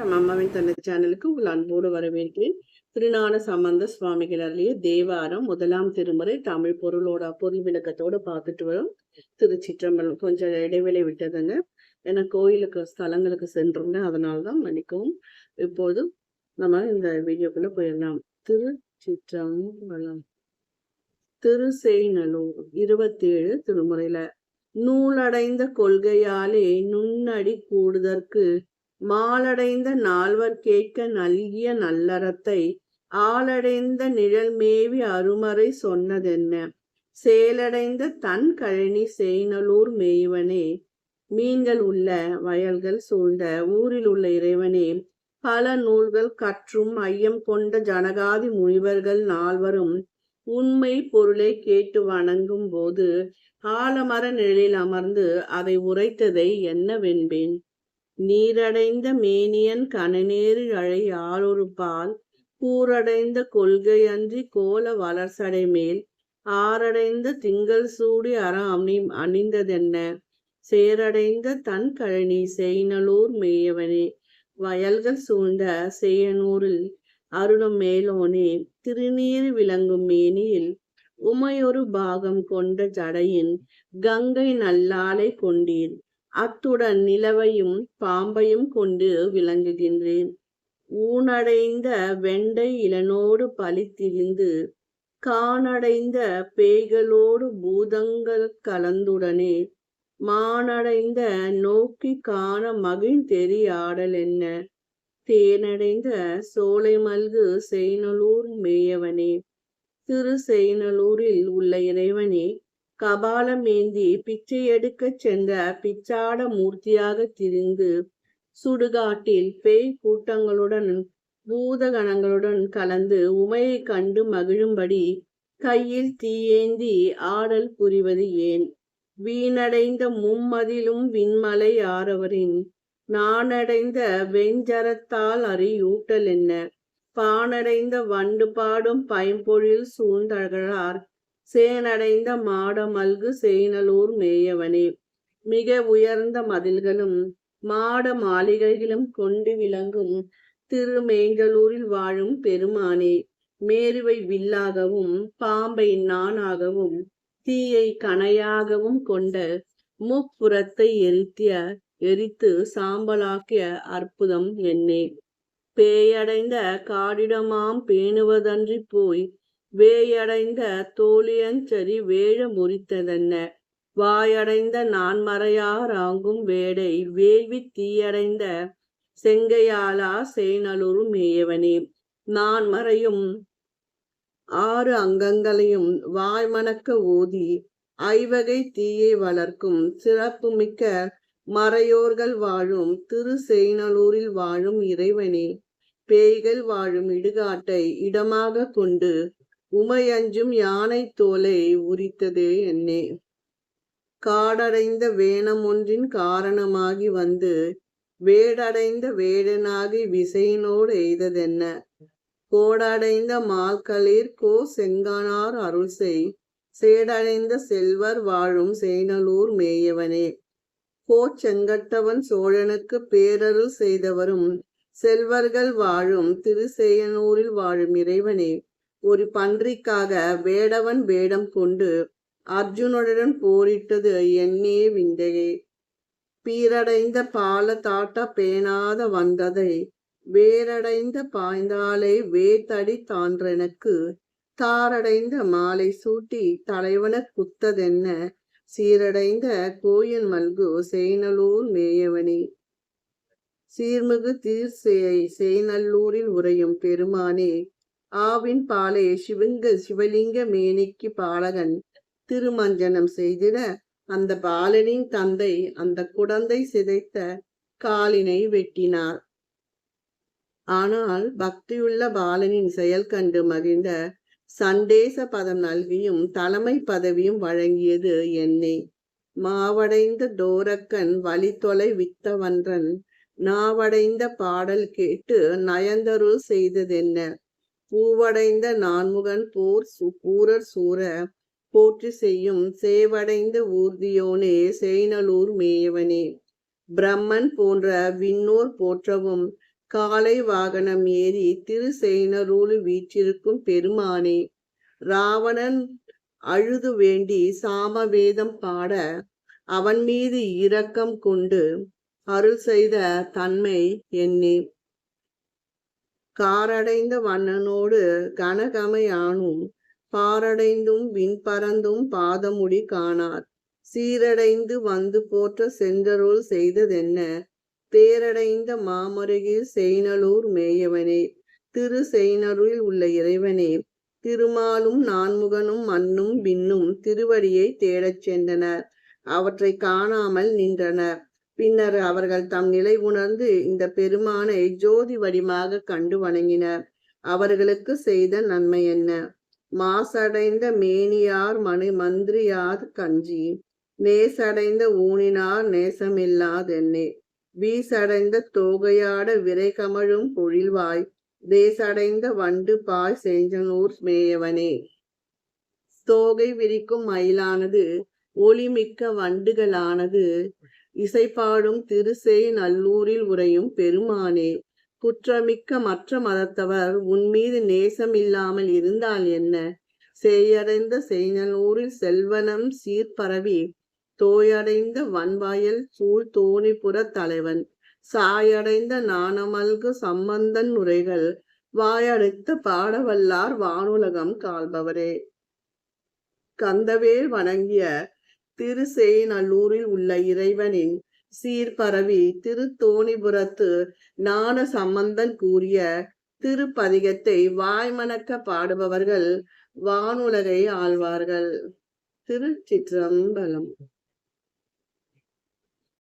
வணக்கம். அம்மாவின் தன்னை சேனலுக்கு உங்கள் அன்போடு வரவேற்கிறேன். திருஞான சம்பந்த சுவாமிகள் அருளிய தேவாரம் முதலாம் திருமுறை தமிழ் பொருளோட பொருள் விளக்கத்தோட பார்த்துட்டு வரும். திருச்சிற்றம்பலம் கொஞ்சம் இடைவெளி விட்டதுங்க. ஏன்னா கோயிலுக்கு ஸ்தலங்களுக்கு சென்றிருந்தேன் அதனால தான் மன்னிக்கவும். இப்போது நம்ம இந்த வீடியோக்குள்ள போயிடலாம். திருச்சிற்றம்பலம். திருசெய்நல்லூர் இருபத்தேழு திருமுறையில. நூலடைந்த கொள்கையாலே நுண்ணடி கூடுதற்கு மாலடைந்த நால்வர் கேட்க நல்கிய நல்லறத்தை ஆளடைந்த நிழல் மேவி அருமறை சொன்னதென்ன? சேலடைந்த தன் கழனி செய்நலூர் மேய்வனே மீன்கள் உள்ள வயல்கள் சூழ்ந்த ஊரில் உள்ள இறைவனே பல நூல்கள் கற்றும் ஐயம் கொண்ட ஜனகாதி முனிவர்கள் நால்வரும் உண்மை பொருளை கேட்டு வணங்கும் போது ஆலமர நிழலில் அமர்ந்து அதை உரைத்ததை என்னவென்பேன்? நீரடைந்த மேனியன் கனநேரில் அழை ஆளொரு பால் கூரடைந்த கொள்கையன்றி கோல வளர்சடை மேல் ஆரடைந்த திங்கள் சூடி அற அணி அணிந்ததென்ன? சேரடைந்த தன் கழனி செய்நலூர் மேயவனே வயல்கள் சூழ்ந்த செய்யனூரில் அருளும் மேலோனே திருநீர் விளங்கும் மேனியில் உமையொரு பாகம் கொண்ட ஜடையின் கங்கை நல்லாலை கொண்டீர். அத்துடன் நிலவையும் பாம்பையும் கொண்டு விளங்குகின்றேன். ஊனடைந்த வெண்டை இளனோடு பலித்திரிந்து காணடைந்த பேய்களோடு பூதங்கள் கலந்துடனே மானடைந்த நோக்கி காண மகிழ்ந்தெறியாடல் என்ன? தேனடைந்த சோலை மல்கு செய்நலூர் மேயவனே திரு செய்நலூரில் உள்ள இறைவனே கபாலம் ஏந்தி பிச்சை எடுக்கச் சென்ற பிச்சாட மூர்த்தியாக திரிந்து சுடுகாட்டில் பேய் கூட்டங்களுடன் பூதகணங்களுடன் கலந்து உமையை கண்டு மகிழும்படி கையில் தீயேந்தி ஆடல் புரிவது ஏன்? வீணடைந்த மும்மதிலும் விண்மலை ஆரவரின் நானடைந்த வெஞ்சரத்தால் அறியூட்டல் என்ன? பானடைந்த வண்டு பாடும் பைம்பொழில் சேனடைந்த மாடமல்கு சேனலூர் மேயவனே. மிக உயர்ந்த மதில்களும் மாட மாளிகைகளும் கொண்டு விளங்கும் திருமேங்கலூரில் வாழும் பெருமானே. மேருவை வில்லாகவும் பாம்பை நானாகவும் தீயை கணையாகவும் கொண்ட முப்புறத்தை எரித்திய எரித்து சாம்பலாக்கிய அற்புதம் என்னே. பேயடைந்த காடிடமாம் பேணுவதன்றி போய் வேயடைந்த தோழியஞ்சரி வேழ முறித்ததென்ன வாயடைந்த நான்மறையாராங்கும் வேடை வேள்வி தீயடைந்த செங்கையாலா சேனலுரு மேயவனே. நான் மறையும் ஆறு அங்கங்களையும் வாய்மணக்க ஊதி ஐவகை தீயை வளர்க்கும் சிறப்புமிக்க மறையோர்கள் வாழும் திரு சேனலூரில் வாழும் இறைவனே. பேய்கள் வாழும் இடுகாட்டை இடமாக கொண்டு உமையஞ்சும் யானை தோலை உரித்ததே என்னே. காடடைந்த வேணம் ஒன்றின் காரணமாகி வந்து வேடடைந்த வேடனாகி விசையினோடு எய்ததென்ன. கோடடைந்த மால்களிர் கோ செங்கானார் அருள் செய். சேடடைந்த செல்வர் வாழும் சேனலூர் மேயவனே. கோ செங்கட்டவன் சோழனுக்கு பேரருள் செய்தவரும் செல்வர்கள் வாழும் திருசேயனூரில் வாழும் இறைவனே. ஒரு பன்றிக்காக வேடவன் வேடம் கொண்டு அர்ஜுனுடன் போரிட்டது என்னே விந்தையே. பீரடைந்த பால தாட்ட பேணாத வந்ததை வேரடைந்த பாய்ந்தாலை வேத்தடி தான்றெனக்கு தாரடைந்த மாலை சூட்டி தலைவன குத்ததென்ன சீரடைந்த கோயில் மல்கு சேனலூர் மேயவனே. சீர்மிகு தீர்சேயை சேநல்லூரில் உறையும் பெருமானே ஆவின் பாலை சிவங்க சிவலிங்க மேனிக்கு பாலகன் திருமஞ்சனம் செய்திட அந்த பாலனின் தந்தை அந்த குடந்தை சிதைத்த காலினை வெட்டினார். ஆனால் பக்தியுள்ள பாலனின் செயல் கண்டு மகிழ்ந்த சண்டேச பதம் நல்கியும் தலைமை பதவியும் வழங்கியது என்னை. மாவடைந்த டோரக்கன் வழித்தொலை வித்தவன்றன் நாவடைந்த பாடல் கேட்டு நயந்தரு செய்ததென்ன? பூவடைந்த நான்முகன் போர் பூரர் சூர போற்றி செய்யும் சேவடைந்த ஊர்தியோனே செய்நலூர் மேயவனே. பிரம்மன் போன்ற விண்ணோர் போற்றவும் காலை வாகனம் ஏறி திரு திருசெய்னரூழு வீற்றிருக்கும் பெருமானே. ராவணன் அழுது வேண்டி சாமவேதம் பாட அவன் மீது இரக்கம் கொண்டு அருள் செய்த தன்மை என்னே. காரடைந்த வண்ணனோடு கனகமையானும் பாரடைந்தும் விண்பறந்தும் பாதமுடி காணார். சீரடைந்து வந்து போற்ற சென்றருள் செய்ததென்ன? பேரடைந்த மாமருகில் செய்னலூர் மேயவனே திரு செய்னருள் உள்ள இறைவனே திருமாலும் நான்முகனும் மண்ணும் விண்ணும் திருவடியை தேடச் சென்றனர். அவற்றை காணாமல் நின்றனர். பின்னர் அவர்கள் தம் நிலை உணர்ந்து இந்த பெருமானை ஜோதி வடிமாக கண்டு வணங்கினர். அவர்களுக்கு செய்த நன்மை என்ன? மாசடைந்த மேனியார் மணி மந்திரியார் கஞ்சி நேசடைந்த ஊனினார் நேசமில்லாதென்னே வீசடைந்த தோகையாட விரை கமழும் பொழில்வாய் தேசடைந்த வண்டு பாய் செஞ்சனூர் மேயவனே. தோகை விரிக்கும் மயிலானது ஒளிமிக்க வண்டுகளானது இசைப்பாடும் திருசேய் நல்லூரில் உறையும் பெருமானே. குற்றமிக்க மற்ற மதத்தவர் உன்மீது நேசம் இல்லாமல் இருந்தால் என்ன? சேயடைந்த செய்நல்லூரில் செல்வனம் சீர்பரவி. தோயடைந்த வன்வாயல் சூழ் தோணிபுற தலைவன். சாயடைந்த நாணமல்கு சம்பந்தன் உரைகள். வாயடைத்த பாடவல்லார் வானுலகம் கால்பவரே கந்தவேல் வணங்கிய திருசேநல்லூரில் உள்ள இறைவனின் சீர்பரவி திருத்தோணிபுரத்து ஞான சம்பந்தன் கூறிய திருப்பதிகத்தை வாய்மணக்க பாடுபவர்கள் வானுலகை ஆழ்வார்கள் திருச்சிற்றம்பலம்.